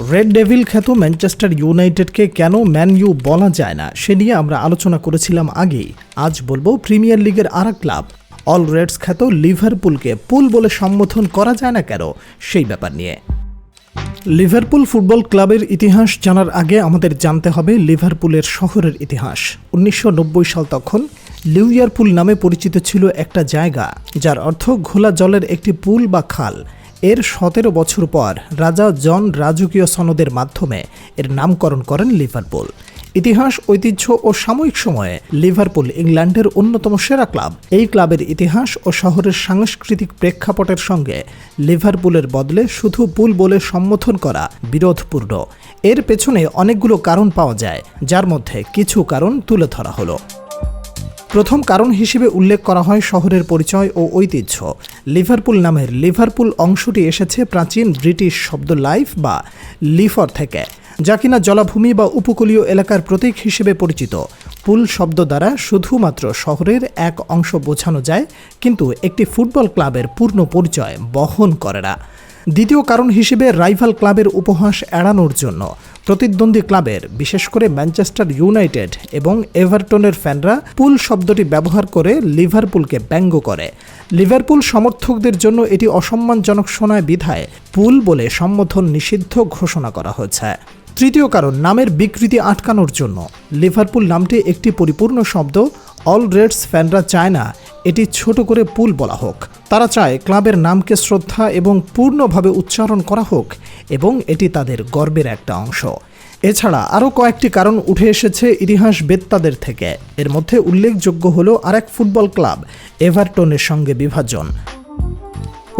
Red devil খ্যাত Manchester ইউনাইটেডকে কেন ম্যান ইউ বলা যায় না? সে নিয়ে আমরা আলোচনা করেছিলাম আগেই। আজ বলব প্রিমিয়ার লিগের আর ক্লাব। অল রেডস খ্যাত লিভারপুলকে পুল বলে সম্বোধন করা যায় না কেন? সেই ব্যাপার নিয়ে। লিভারপুল ফুটবল ক্লাবের ইতিহাস জানার আগে আমাদের জানতে হবে লিভারপুলের শহরের ইতিহাস। উনিশশো নব্বই সাল তখন লিউয়ারপুল নামে পরিচিত ছিল একটা জায়গা, যার অর্থ ঘোলা জলের একটি পুল বা খাল। এর সতেরো বছর পর রাজা জন রাজকীয় সনদের মাধ্যমে এর নামকরণ করেন লিভারপুল। ইতিহাস, ঐতিহ্য ও সাময়িক সময়ে লিভারপুল ইংল্যান্ডের অন্যতম সেরা ক্লাব। এই ক্লাবের ইতিহাস ও শহরের সাংস্কৃতিক প্রেক্ষাপটের সঙ্গে লিভারপুলের বদলে শুধু পুল বলে সম্বোধন করা বিরোধপূর্ণ। এর পেছনে অনেকগুলো কারণ পাওয়া যায়, যার মধ্যে কিছু কারণ তুলে ধরা হলো। প্রথম কারণ হিসেবে উল্লেখ করা হয় শহরের পরিচয় ও ঐতিহ্য। লিভারপুল নামের লিভারপুল অংশটি এসেছে প্রাচীন ব্রিটিশ শব্দ লাইফ বা লিফর থেকে, যা কিনা জলাভূমি বা উপকূলীয় এলাকার প্রতীক হিসেবে পরিচিত। পুল শব্দ দ্বারা শুধুমাত্র শহরের এক অংশ বোঝানো যায়, কিন্তু একটি ফুটবল ক্লাবের পূর্ণ পরিচয় বহন করে না। দ্বিতীয় কারণ হিসেবে রাইভাল ক্লাবের উপহাস এড়ানোর জন্য। প্রতিদ্বন্দ্বী ক্লাবের, বিশেষ করে ম্যানচেস্টার ইউনাইটেড এবং এভারটনের ফ্যানরা পুল শব্দটি ব্যবহার করে লিভারপুলকে ব্যঙ্গ করে। লিভারপুল সমর্থকদের জন্য এটি অসম্মানজনক শোনায় বিধায় পুল বলে সম্বোধন নিষিদ্ধ ঘোষণা করা হয়েছে। তৃতীয় কারণ, নামের বিকৃতি আটকানোর জন্য। লিভারপুল নামটি একটি পরিপূর্ণ শব্দ, অল রেডস ফ্যানরা চায় না এটি ছোট করে পুল বলা হোক। তারা চায় ক্লাবের নামকে শ্রদ্ধা এবং পূর্ণভাবে উচ্চারণ করা হোক এবং এটি তাদের গর্বের একটা অংশ। এছাড়া আরও কয়েকটি কারণ উঠে এসেছে ইতিহাস বেত্তাদের থেকে। এর মধ্যে উল্লেখযোগ্য হল আরেক ফুটবল ক্লাব, এভারটনের সঙ্গে বিভাজন।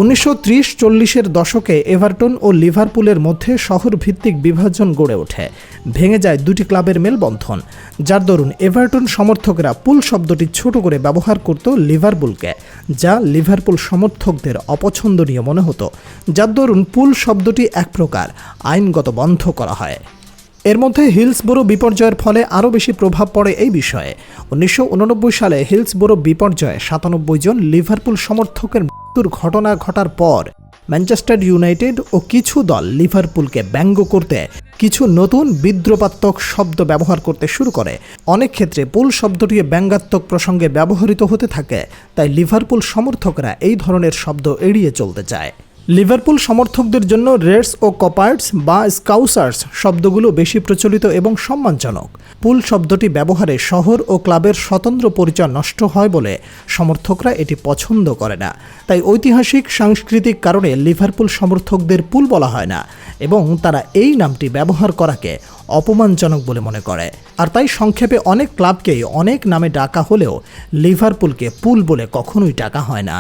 উনিশশো ত্রিশ চল্লিশের দশকে এভারটন ও লিভারপুলের মধ্যে শহর ভিত্তিক বিভাজন গড়ে ওঠে। ভেঙে যায় দুটি ক্লাবের মেলবন্ধন। যার দরুন এভারটন সমর্থকরা পুল শব্দটি ছোট করে ব্যবহার করত লিভারপুলকে, যা লিভারপুল সমর্থকদের অপছন্দনীয় মনে হতো। যার দরুন পুল শব্দটি এক প্রকার, আইনগত বন্ধ করা হয়। এর মধ্যে হিলসবোরো বিপর্যয়ের ফলে আরও বেশি প্রভাব পড়ে এই বিষয়ে। উনিশশো উননব্বই সালে হিলসবোরো বিপর্যয়ে সাতানব্বই জন লিভারপুল সমর্থকের মৃত্যুর ঘটনা ঘটার পর ম্যানচেস্টার ইউনাইটেড ও কিছু দল লিভারপুলকে ব্যঙ্গ করতে কিছু নতুন বিদ্রোপাত্মক শব্দ ব্যবহার করতে শুরু করে। অনেক ক্ষেত্রে পুল শব্দটি ব্যঙ্গাত্মক প্রসঙ্গে ব্যবহৃত হতে থাকে, তাই লিভারপুল সমর্থকরা এই ধরনের শব্দ এড়িয়ে চলতে চায়। লিভারপুল সমর্থকদের জন্য রেডস ও কপার্টস বা স্কাউসার্স শব্দগুলো বেশি প্রচলিত এবং সম্মানজনক। পুল শব্দটি ব্যবহারে শহর ও ক্লাবের স্বতন্ত্র পরিচয় নষ্ট হয় বলে সমর্থকরা এটি পছন্দ করে না। তাই ঐতিহাসিক, সাংস্কৃতিক কারণে লিভারপুল সমর্থকদের পুল বলা হয় না এবং তারা এই নামটি ব্যবহার করাকে অপমানজনক বলে মনে করে। আর তাই সংক্ষেপে অনেক ক্লাবকেই অনেক নামে ডাকা হলেও লিভারপুলকে পুল বলে কখনোই ডাকা হয় না।